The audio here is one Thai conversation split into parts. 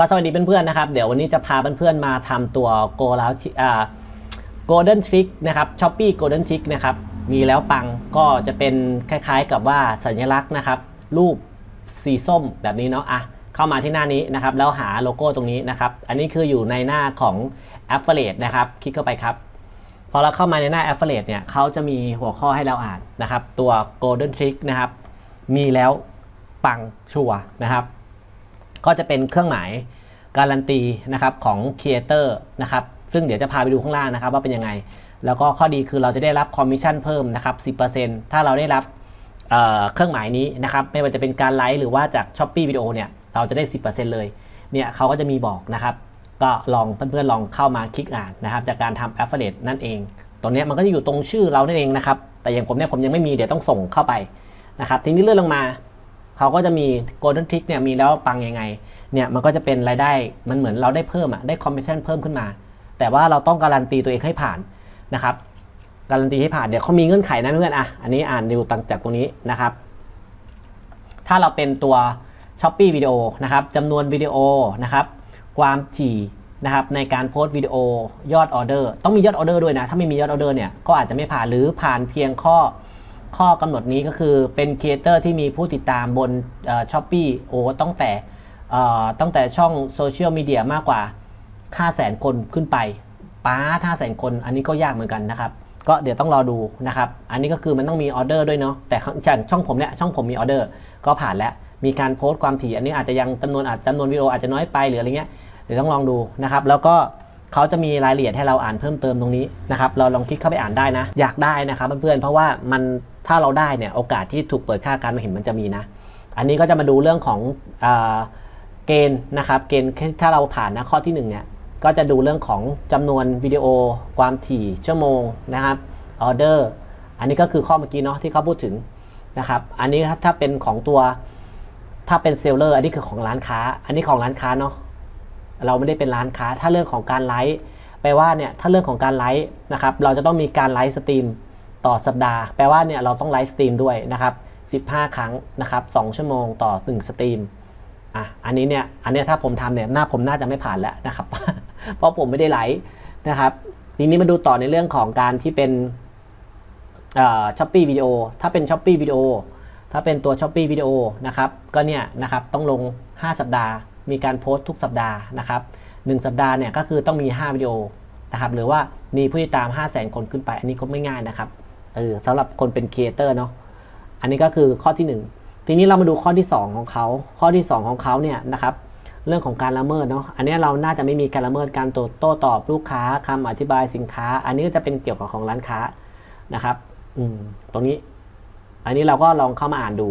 ก็สวัสดีเพื่อนๆนะครับ เดี๋ยววันนี้จะพาเพื่อนๆมาทำตัว Go แล้วอ่า Golden Trick นะครับ Shopee Golden Trick นะครับมีแล้วปังก็จะเป็นคล้ายๆกับว่าสัญลักษณ์นะครับ รูปสีส้มแบบนี้เนาะอะเข้ามาที่หน้านี้นะครับ แล้วหาโลโก้ตรงนี้นะครับ อันนี้คืออยู่ในหน้าของ Affiliate นะครับ คลิกเข้าไปครับ พอเราเข้ามาในหน้า Affiliate เนี่ยเขาจะมีหัวข้อให้เราอ่านนะครับ ตัว Golden Trick นะครับ มีแล้วปังชัวนะครับ ก็จะเป็นเครื่องหมายการันตีนะครับของ Creator นะครับซึ่งเดี๋ยวจะพาไปดูข้างล่างนะครับว่าเป็นยังไง แล้วก็ข้อดีคือเราจะได้รับคอมมิชชั่นเพิ่มนะครับ 10%ถ้าเราได้รับเเครื่องหมายนี้นะครับไม่ว่าจะเป็นการไลฟ์หรือว่าจาก s h อ p e e วิดีโอเนี่ยเราจะได้ 10%เลยเนี่ยเขาก็จะมีบอกนะครับ ก็ลองเพื่อนๆลองเข้ามาคลิกอ่านนะครับ จากการทำ affiliate นั่นเอง ตรงนี้มันก็จะอยู่ตรงชื่อเรานั่นเองนะครับแต่อย่างผมเนี่ยผมยังไม่มีเดี๋ยวต้องส่งเข้าไปนะครับทีนี้เลื่อนลงมา เขาก็จะมี golden trick เนี่ยมีแล้วปังยังไงเนี่ยมันก็จะเป็นรายได้มันเหมือนเราได้เพิ่มอะได้คอมมิชชั่นเพิ่มขึ้นมา แต่ว่าเราต้องการันตีตัวเองให้ผ่านนะครับการันตีให้ผ่านเดี๋ยวเขามีเงื่อนไขนะเพื่อนอะอันนี้อ่านดูตังจากตรงนี้นะครับ ถ้าเราเป็นตัว s h อ p e e วิดีโอนะครับจำนวนวิดีโอนะครับ ความถี่นะครับในการโพสต์วิดีโอยอดออเดอร์ต้องมียอดออเดอร์ด้วยนะ ถ้าไม่มียอดออเดอร์เนี่ยก็อาจจะไม่ผ่านหรือผ่านเพียงข้อ ข้อกำหนดนี้ก็คือเป็นครีเอเตอร์ที่มีผู้ติดตามบนช้อปปี้โอ้ตั้งแต่เอ่อตั้งแต่ช่องโซเชียลมีเดียมากกว่า 5 0 0 0 0 0 คนขึ้นไปป้า5 0 0 0 0 0คน อันนี้ก็ยากเหมือนกันนะครับ ก็เดี๋ยวต้องรอดูนะครับ อันนี้ก็คือมันต้องมีออเดอร์ด้วยเนาะ แต่อย่างช่องผมเนี่ย ช่องผมมีออเดอร์ ก็ผ่านแล้ว มีการโพสต์ความถี่ อันนี้อาจจะยังจำนวนอาจจำนวนวิดีโออาจจะน้อยไปหรืออะไรเงี้ย เดี๋ยวต้องลองดูนะครับ แล้วก็เขาจะมีรายละเอียดให้เราอ่านเพิ่มเติมตรงนี้นะครับ เราลองคลิกเข้าไปอ่านได้นะ อยากได้นะครับเพื่อนๆ เพราะว่ามัน ถ้าเราได้เนี่ยโอกาสที่ถูกเปิดค่าการมาเห็นมันจะมีนะ อันนี้ก็จะมาดูเรื่องของอเกณฑ์นะครับเกณฑ์ถ้าเราผ่านนะข้อที่หนึ่งเนี่ยก็จะดูเรื่องของจำนวนวิดีโอ ความถี่ชั่วโมงนะครับออเดอร์อันนี้ก็คือข้อเมื่อกี้เนาะที่เขาพูดถึงนะครับอันนี้ถ้าเป็นของตัวถ้าเป็นเซลเลอร์อันนี้คือของร้านค้า อันนี้ของร้านค้าเนาะเราไม่ได้เป็นร้านค้า ถ้าเรื่องของการไลฟ์แปลว่าเนี่ยถ้าเรื่องของการไลฟ์นะครับเราจะต้องมีการไลฟ์สตรีม ต่อสัปดาห์ แปลว่าเนี่ยเราต้องไลฟ์สตรีมด้วยนะครับ15 ครั้งนะครับ2ชั่วโมงต่อ 1 สตรีมอะอันนี้เนี่ยอันนี้ถ้าผมทำเนี่ยหน้าผมน่าจะไม่ผ่านแล้วนะครับ เพราะผมไม่ได้ไลฟ์นะครับทีนี้มาดูต่อในเรื่องของการที่เป็นช้อปปี้วิดีโอถ้าเป็นช้อปปี้วิดีโอถ้าเป็นตัวช้อปปี้วิดีโอนะครับก็เนี่ยนะครับต้องลง 5 สัปดาห์ มีการโพสต์ทุกสัปดาห์นะครับ1สัปดาห์เนี่ยก็คือต้องมี 5 วิดีโอนะครับหรือว่ามีผู้ติดตาม 5 0 0 0 0 0 คนขึ้นไป อันนี้ก็ไม่ง่ายนะครับ เออสำหรับคนเป็นครีเอเตอร์เนาะอันนี้ก็คือข้อที่ 1 ทีนี้เรามาดูข้อที่ 2 ของเขา ข้อที่ 2 ของเขาเนี่ยนะครับเรื่องของการละเมิดเนาะอันนี้เราน่าจะไม่มีการละเมิดการโต้ตอบลูกค้าคำอธิบายสินค้า อันนี้ก็จะเป็นเกี่ยวกับของร้านค้านะครับอืมตรงนี้ อันนี้เราก็ลองเข้ามาอ่านดู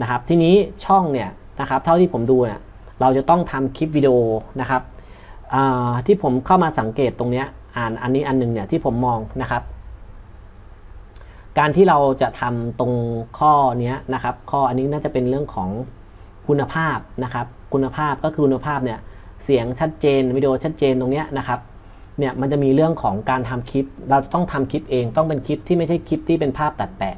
นะครับ ทีนี้ช่องเนี่ยนะครับ เท่าที่ผมดูเนี่ยเราจะต้องทำคลิปวิดีโอนะครับที่ผมเข้ามาสังเกตตรงนี้อ่านอันนี้อันนึงเนี่ยที่ผมมองนะครับ การที่เราจะทำตรงข้อนี้นะครับ ข้ออันนี้น่าจะเป็นเรื่องของคุณภาพนะครับ คุณภาพก็คือคุณภาพเนี่ยเสียงชัดเจนวิดีโอชัดเจนตรงนี้นะครับเนี่ยมันจะมีเรื่องของการทำคลิป เราต้องทำคลิปเองต้องเป็นคลิปที่ไม่ใช่คลิปที่เป็นภาพตัดแปะ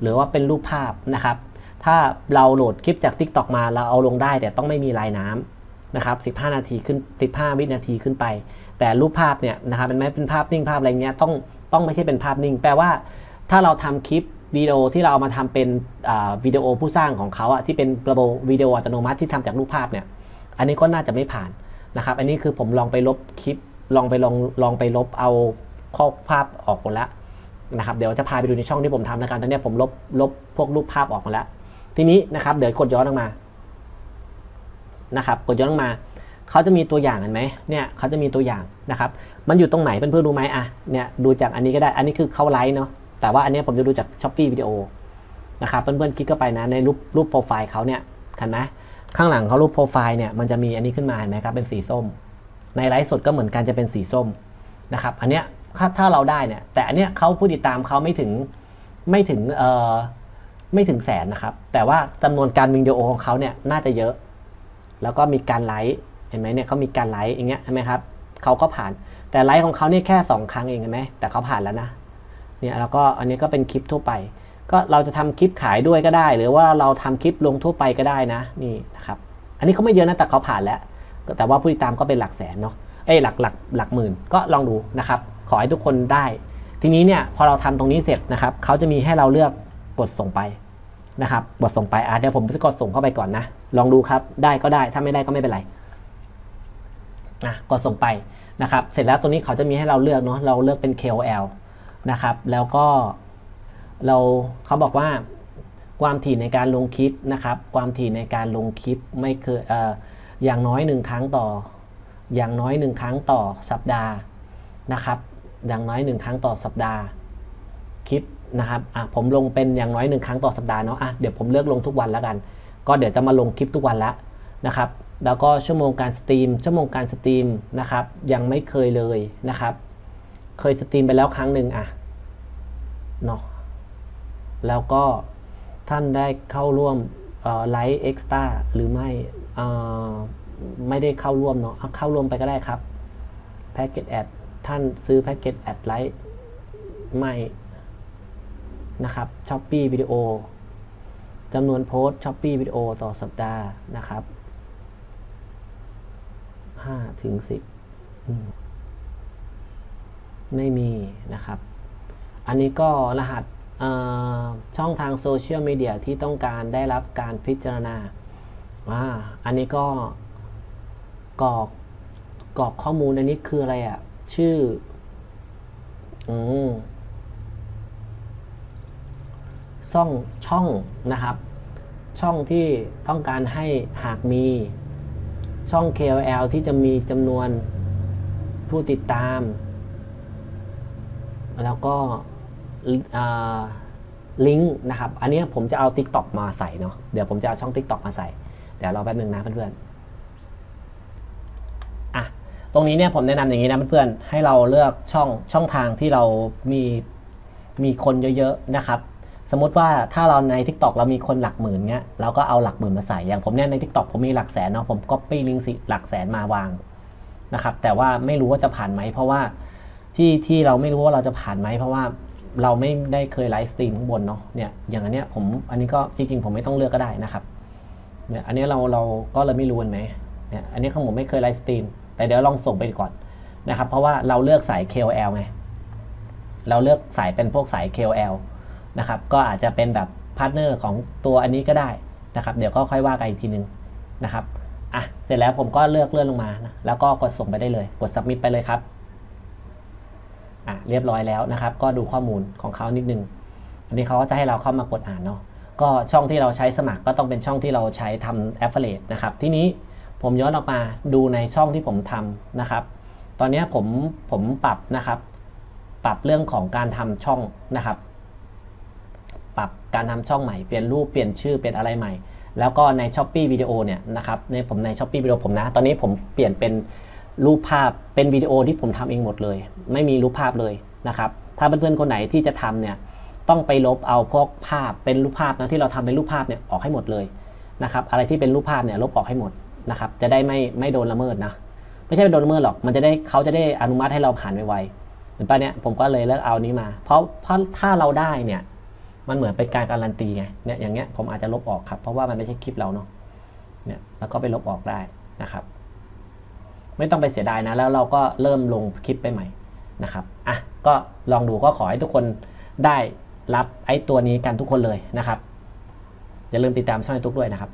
หรือว่าเป็นรูปภาพนะครับ ถ้าเราโหลดคลิปจาก TikTok มาเราเอาลงได้แต่ต้องไม่มีลายน้ำนะครับ 15 นาทีขึ้น 15 วินาทีขึ้นไป แต่รูปภาพเนี่ยนะครับเป็นไหมเป็นภาพนิ่งภาพอะไรเงี้ยต้องต้องไม่ใช่เป็นภาพนิ่ง แปลว่า ถ้าเราทำคลิปวิดีโอที่เราเอามาทำเป็นวิดีโอผู้สร้างของเขาอะที่เป็นระบบวิดีโออัตโนมัติที่ทำจากรูปภาพเนี่ย อันนี้ก็น่าจะไม่ผ่านนะครับ อันนี้คือผมลองไปลบคลิป ลองไปลองลองไปลบเอาข้อภาพออกหมดแล้วนะครับ เดี๋ยวจะพาไปดูในช่องที่ผมทำนะครับตอนนี้ผมลบลบพวกรูปภาพออกมาแล้ว ทีนี้นะครับ เดี๋ยวกดย้อนลงมา นะครับ กดย้อนลงมา เขาจะมีตัวอย่างเห็นไหมเนี่ยเขาจะมีตัวอย่างนะครับ มันอยู่ตรงไหนเพื่อนๆรู้ไหมอะ เนี่ยดูจากอันนี้ก็ได้ อันนี้คือเข้าไลฟ์เนาะ แต่ว่าอันนี้ผมจะดูจากช้อปปี้วิดีโอนะครับเพื่อนๆคลิกเข้าไปนะในรูปรูปโปรไฟล์เขาเนี่ยเห็นไหมข้างหลังเขารูปโปรไฟล์เนี่ยมันจะมีอันนี้ขึ้นมาเห็นไหมครับเป็นสีส้ม ในไลฟ์สดก็เหมือนกันจะเป็นสีส้มนะครับอันเนี้ยถ้าเราได้เนี่ยแต่อันเนี้ยเขาผู้ติดตามเขาไม่ถึงไม่ถึงเอ่อไม่ถึงแสนนะครับ แต่ว่าจำนวนการวิดีโอของเขาเนี่ยน่าจะเยอะ แล้วก็มีการไลฟ์เห็นไหมเนี่ยเขามีการไลฟ์อย่างเงี้ยใช่ไหมครับเขาก็ผ่าน แต่ไลฟ์ของเขาเนี่ยแค่ 2 ครั้งเองเห็นไหมแต่เขาผ่านแล้วนะ เนี่ยแล้วก็อันนี้ก็เป็นคลิปทั่วไป ก็เราจะทำคลิปขายด้วยก็ได้ หรือว่าเราทำคลิปลงทั่วไปก็ได้นะนี่นะครับอันนี้เขาไม่เยอะนะแต่เขาผ่านแล้ว แต่ว่าผู้ติดตามก็เป็นหลักแสนเนาะเอ้หลักหลักหลักหมื่นก็ลองดูนะครับ ขอให้ทุกคนได้ ทีนี้เนี่ยพอเราทำตรงนี้เสร็จนะครับเขาจะมีให้เราเลือกกดส่งไปนะครับกดส่งไปอะเดี๋ยวผมจะกดส่งเข้าไปก่อนนะ ลองดูครับได้ก็ได้ถ้าไม่ได้ก็ไม่เป็นไรอะกดส่งไปนะครับ เสร็จแล้วตัวนี้เขาจะมีให้เราเลือกเนาะเราเลือกเป็น KOL นะครับ แล้วก็เราเขาบอกว่าความถี่ในการลงคลิปนะครับ ความถี่ในการลงคลิปไม่เคยเอออย่างน้อยหนึ่งครั้งต่อ อย่างน้อยหนึ่งครั้งต่อสัปดาห์นะครับ อย่างน้อยหนึ่งครั้งต่อสัปดาห์คลิปนะครับอะผมลงเป็นอย่างน้อยหนึ่งครั้งต่อสัปดาห์เนาะอะเดี๋ยวผมเลือกลงทุกวันแล้วกัน ก็เดี๋ยวจะมาลงคลิปทุกวันล้วนะครับ แล้วก็ชั่วโมงการสตรีมชั่วโมงการสตรีมนะครับ ยังไม่เคยเลยนะครับ เคยสตรีมไปแล้วครั้งหนึ่งอะเนาะแล้วก็ท่านได้เข้าร่วมไลฟ์เอ็กซ์ต้าหรือไม่เอ่ไม่ได้เข้าร่วมเนาะอะเข้าร่วมไปก็ได้ครับแพ็กเกจแอดท่านซื้อแพ็กเกจแอดไลฟ์ไม่นะครับช้อปปี้วิดีโอจำนวนโพสช้อปปี้วิดีโอต่อสัปดาห์นะครับห้าถึงสิบ ไม่มีนะครับ อันนี้ก็รหัสช่องทางโซเชียลมีเดียที่ต้องการได้รับการพิจารณาอ่าอันนี้ก็กรอกกรอกข้อมูลอันนี้คืออะไรอะ่ะ ชื่ออืมช่องช่องนะครับ ช่องที่ต้องการให้หากมีช่อง KOL ที่จะมีจำนวนผู้ติดตาม แล้วก็ลิงก์นะครับ อันนี้ผมจะเอา TikTok มาใส่เนาะ เดี๋ยวผมจะเอาช่อง TikTok มาใส่ เดี๋ยวรอแป๊บนึงนะเพื่อนๆอะ ตรงนี้เนี่ยผมแนะนำอย่างนี้นะเพื่อนๆ ให้เราเลือกช่องช่องทางที่เรามีมีคนเยอะๆนะครับ สมมติว่าถ้าเราใน TikTok เรามีคนหลักหมื่นเงี้ย เราก็เอาหลักหมื่นมาใส่ อย่างผมเนี่ยใน TikTok ผมมีหลักแสนเนาะ ผมก็ปี้ลิงก์หลักแสนมาวางนะครับ แต่ว่าไม่รู้ว่าจะผ่านไหมเพราะว่า ที่ที่เราไม่รู้ว่าเราจะผ่านไหมเพราะว่าเราไม่ได้เคยไลฟ์สตรีมข้างบนเนาะเนี่ยอย่างอันเนี้ยผมอันนี้ก็จริงๆผมไม่ต้องเลือกก็ได้นะครับเนี่ยอันนี้เราเราก็เลยไม่รู้กันไหมเนี่ยอันนี้ข้างผมไม่เคยไลฟ์สตรีมแต่เดี๋ยวลองส่งไปก่อนนะครับ เพราะว่าเราเลือกสาย KOL ไงเราเลือกสายเป็นพวกสาย KOL นะครับก็อาจจะเป็นแบบพาร์ทเนอร์ของตัวอันนี้ก็ได้นะครับ เดี๋ยวก็ค่อยว่ากันอีกทีนึงนะครับอะเสร็จแล้วผมก็เลือกเลื่อนลงมานะแล้วก็กดส่งไปได้เลย กด submit ไปเลยครับ อะเรียบร้อยแล้วนะครับ ก็ดูข้อมูลของเขานิดนึง อันนี้เขาก็จะให้เราเข้ามากดอ่านเนาะ ก็ช่องที่เราใช้สมัครก็ต้องเป็นช่องที่เราใช้ทำ affiliate นะครับ ที่นี้ผมย้อนออกมาดูในช่องที่ผมทำนะครับ ตอนนี้ผมผมปรับนะครับ ปรับเรื่องของการทำช่องนะครับ ปรับการทำช่องใหม่ เปลี่ยนรูป เปลี่ยนชื่อ เปลี่ยนอะไรใหม่ แล้วก็ใน s h อ p e e วิดีโอเนี่ยนะครับ ในผมใน s h อ p e e วิดีโอผมนะ ตอนนี้ผมเปลี่ยนเป็น รูปภาพเป็นวิดีโอที่ผมทำเองหมดเลย ไม่มีรูปภาพเลยนะครับถ้าเพื่อนๆคนไหนที่จะทำเนี่ยต้องไปลบเอาพวกภาพเป็นรูปภาพนะที่เราทำเป็นรูปภาพเนี่ยออกให้หมดเลยนะครับอะไรที่เป็นรูปภาพเนี่ยลบออกให้หมดนะครับจะได้ไม่ไม่โดนละเมิดนะไม่ใช่โดนละเมิดหรอกมันจะได้เขาจะได้อนุมัติให้เราผ่านไวๆเหมือนป่ะเนี่ยผมก็เลยเลือกเอานี้มา เพราะเพราะถ้าเราได้เนี่ยมันเหมือนเป็นการการันตีไงเนี่ยอย่างเงี้ยผมอาจจะลบออกครับเพราะว่ามันไม่ใช่คลิปเราเนาะเนี่ยแล้วก็ไปลบออกได้นะครับ ไม่ต้องไปเสียดายนะ แล้วเราก็เริ่มลงคลิปไปใหม่นะครับอะก็ลองดูก็ขอให้ทุกคนได้รับไอ้ตัวนี้กันทุกคนเลยนะครับอย่าลืมติดตามช่องไอทุกด้วยนะครับ